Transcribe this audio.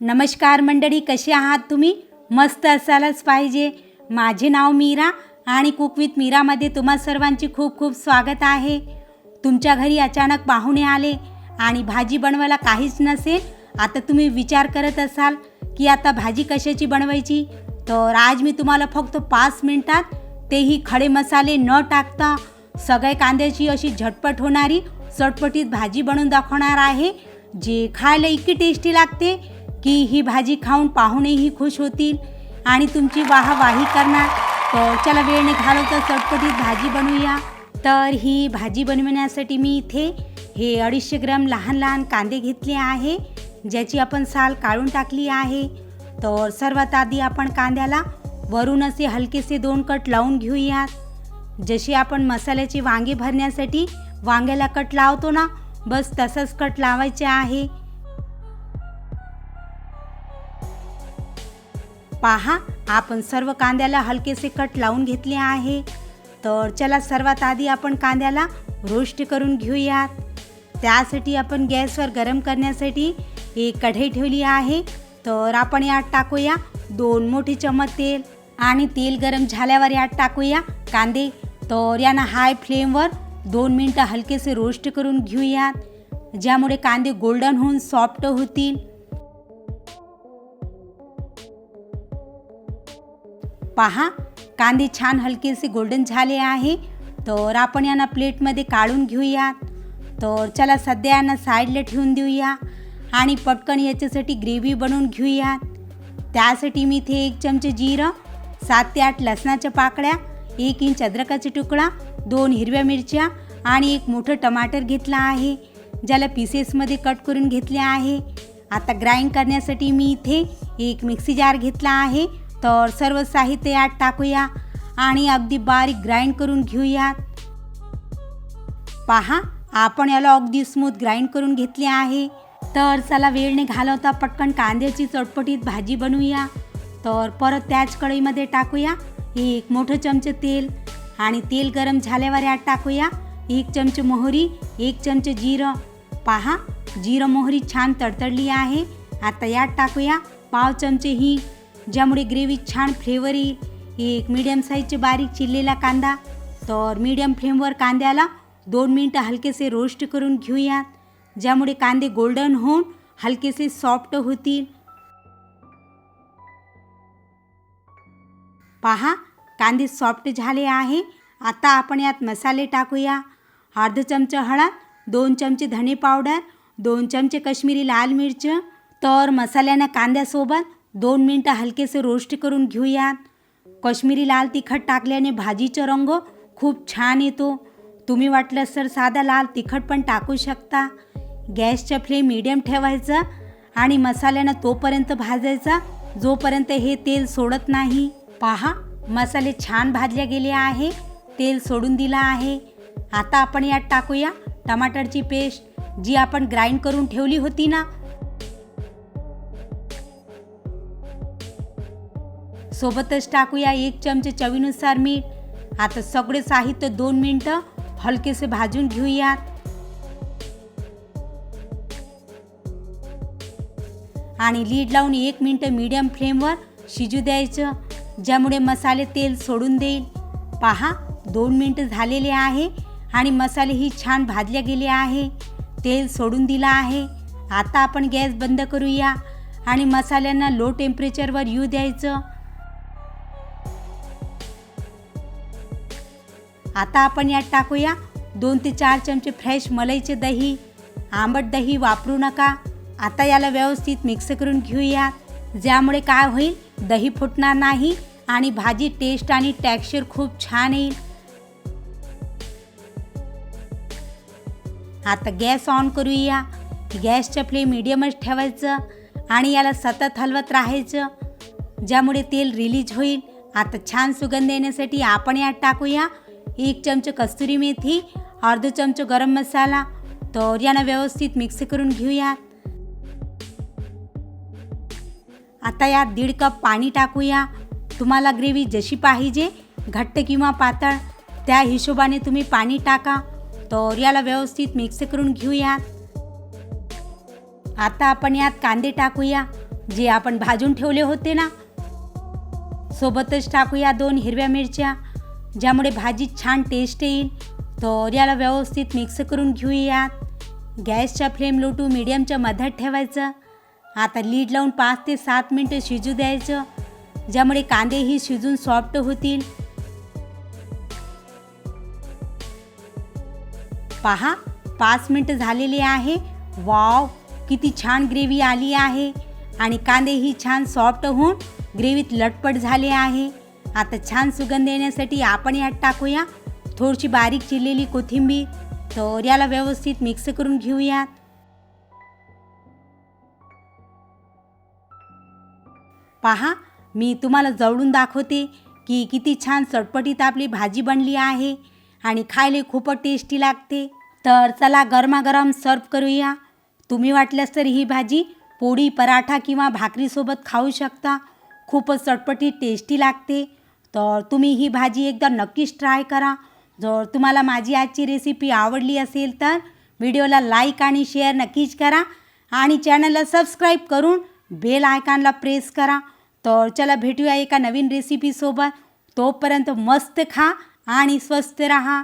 नमस्कार मंडळी कसे आहात तुम्ही? मस्त असायलाच पाहिजे. माझे नाव मीरा आणि कुक विथ मीरामध्ये तुम्हा सर्वांचे खूप खूप स्वागत आहे. तुमच्या घरी अचानक पाहुणे आले आणि भाजी बनवायला काहीच नसेल. आता तुम्ही विचार करत असाल की आता भाजी कशाची बनवायची? तर आज मी तुम्हाला फक्त पाच मिनटात तेही खडे मसाले न टाकता सगळे कांद्याची अशी झटपट होणारी चटपटीत भाजी बनवून दाखवणार आहे जे खायला इतकी टेस्टी लागते की ही भाजी खाऊन पाहुणेही खुश होतील आणि तुमची वाहवाही करणार. तर चला वेळ निघालो घालवता चटपटीत भाजी बनवूया. तर ही भाजी बनवण्यासाठी मी इथे हे अडीचशे ग्राम लहान लहान कांदे घेतले आहे ज्याची आपण साल काढून टाकली आहे. तर सर्वात आधी आपण कांद्याला वरून असे हलकेसे दोन कट लावून घेऊयात. जशी आपण मसाल्याचे वांगे भरण्यासाठी वांग्याला कट लावतो ना बस तसंच कट लावायचे आहे. पहा आपण सर्व कांद्याला हलकेसे कट लावून घेतले आहे. तर चला सर्वात आधी आपण कांद्याला रोस्ट करून घेऊयात. त्यासाठी आपण गॅसवर गरम करण्यासाठी एक कढई ठेवली आहे. तर आपण यात टाकूया दोन मोठे चमच तेल आणि तेल गरम झाल्यावर यात टाकूया कांदे. तर यांना हाय फ्लेमवर दोन मिनटं हलकेसे रोस्ट करून घेऊयात. ज्यामुळे कांदे गोल्डन होऊन सॉफ्ट होतील. पहा कांदे छान हलकेसे गोल्डन झाले आहे. तर आपण यांना प्लेटमध्ये काढून घेऊयात. तर चला सध्या यांना साईडला ठेवून देऊया. आणि पटकन याच्यासाठी ग्रेव्ही बनवून घेऊयात. त्यासाठी मी इथे एक चमचे जिरं सात ते आठ लसणाच्या पाकळ्या एक इंच अद्रकाचा तुकडा दोन हिरव्या मिरच्या आणि एक मोठं टमाटर घेतलं आहे. ज्याला पीसेसमध्ये कट करून घेतले आहे. आता ग्राइंड करण्यासाठी मी इथे एक मिक्सी जार घेतला आहे. तर सर्व साहित्य यात टाकूया आणि अगदी बारीक ग्राइंड करून घेऊयात. पहा आपण याला अगदी स्मूथ ग्राइंड करून घेतले आहे. तर चला वेळने घालवता पटकन कांद्याची चटपटीत भाजी बनवूया. तर परत त्याच कढईमध्ये टाकूया एक मोठं चमचे तेल आणि तेल गरम झाल्यावर यात टाकूया एक चमचे मोहरी एक चमचे जिरं. पहा जिरं मोहरी छान तडतडली आहे. आता यात टाकूया पाव चमचे ही ज्यामुळे ग्रेव्ही छान फ्लेवर येईल एक मीडियम साईजचे बारीक चिरलेला कांदा. तर मीडियम फ्लेमवर कांद्याला दोन मिनटं हलकेसे रोस्ट करून घेऊयात. ज्यामुळे कांदे गोल्डन होऊन हलकेसे सॉफ्ट होतील. पहा कांदे सॉफ्ट झाले आहे. आता आपण यात मसाले टाकूया. अर्ध चमचा हळद दोन चमचे धने पावडर दोन चमचे काश्मीरी लाल मिरच. तर मसाल्यानं कांद्यासोबत दोन मिनटं हलकेसे रोस्ट करून घेऊयात. कश्मीरी लाल तिखट टाकल्याने भाजीचा रंग खूप छान येतो. तुम्ही वाटलं तर साधा लाल तिखट पण टाकू शकता. गॅसच्या फ्लेम मिडियम ठेवायचा आणि मसाल्यानं तोपर्यंत भाजायचा. जोपर्यंत हे तेल सोडत नाही. पहा मसाले छान भाजले गेले आहे. तेल सोडून दिला आहे. आता आपण यात टाकूया टमाटरची पेस्ट. जी आपण ग्राइंड करून ठेवली होती ना सोबतच टाकूया एक चमचे चवीनुसार मीठ. आता सगळे साहित्य दोन मिनटं हलकेसे भाजून घेऊयात. आणि लीड लावून एक मिनटं मीडियम फ्लेमवर शिजू द्यायचं ज्यामुळे मसाले तेल सोडून देईल. पहा दोन मिनटं झालेले आहे आणि मसाले ही छान भाजले गेले आहे. तेल सोडून दिलं आहे. आता आपण गॅस बंद करूया आणि मसाल्यांना लो टेम्परेचरवर येऊ द्यायचं. आता आपण यात टाकूया. दोन ते चार चमचे फ्रेश मलईचे दही आंबट दही वापरू नका. आता याला व्यवस्थित मिक्स करून घेऊया. ज्यामुळे काय होईल दही फुटणार नाही आणि भाजी टेस्ट आणि टेक्स्चर खूप छान येईल. आता गॅस ऑन करूया. गॅसचं फ्लेम मिडियमच ठेवायचं आणि याला सतत हलवत राहायचं. ज्यामुळे तेल रिलीज होईल. आता छान सुगंध येण्यासाठी आपण यात टाकूया. एक चमच कस्तुरी मेथी अर्ध चमच गरम मसाला तर यांना व्यवस्थित मिक्स करून घेऊयात आता यात दीड कप पाणी टाकूया. तुम्हाला ग्रेव्ही जशी पाहिजे घट्ट किंवा पातळ त्या हिशोबाने तुम्ही पाणी टाका. तर याला व्यवस्थित मिक्स करून घेऊयात आता आपण यात कांदे टाकूया जे आपण भाजून ठेवले होते ना? सोबतच टाकूया दोन हिरव्या मिरच्या. ज्यामुळे भाजी छान टेस्ट येईल. तर याला व्यवस्थित मिक्स करून घेऊयात. गॅसच्या फ्लेम लो टू मिडियमच्या मध्यात ठेवायचं. आता लीड लावून पाच ते सात मिनटं शिजू द्यायचं. ज्यामुळे कांदेही शिजून सॉफ्ट होतील. पहा पाच मिनटं झालेली आहे. वाव किती छान ग्रेव्ही आली आहे. आणि कांदेही छान सॉफ्ट होऊन ग्रेव्हीत लटपट झाले आहे. आता छान सुगंध येण्यासाठी आपण यात टाकूया. थोडीशी बारीक चिरलेली कोथिंबीर. तर याला व्यवस्थित मिक्स करून घेऊयात पहा मी तुम्हाला जवळून दाखवते की किती छान चटपटीत आपली भाजी बनली आहे आणि खायला खूपच टेस्टी लागते. तर चला गरमागरम सर्व करूया. तुम्ही वाटल्यास तर ही भाजी पोळी पराठा किंवा भाकरीसोबत खाऊ शकता. खूपच चटपटीत टेस्टी लागते. तर तुम्ही ही भाजी एकदा नक्कीच ट्राय करा. जर तुम्हाला माझी आजची रेसिपी आवडली असेल तर व्हिडिओला लाईक आणि शेअर नक्कीच करा आणि चॅनलला सबस्क्राईब करून बेल आयकॉनला प्रेस करा. तर चला भेटूया एका नवीन रेसिपीसोबत तोपर्यंत मस्त खा आणि स्वस्त रहा.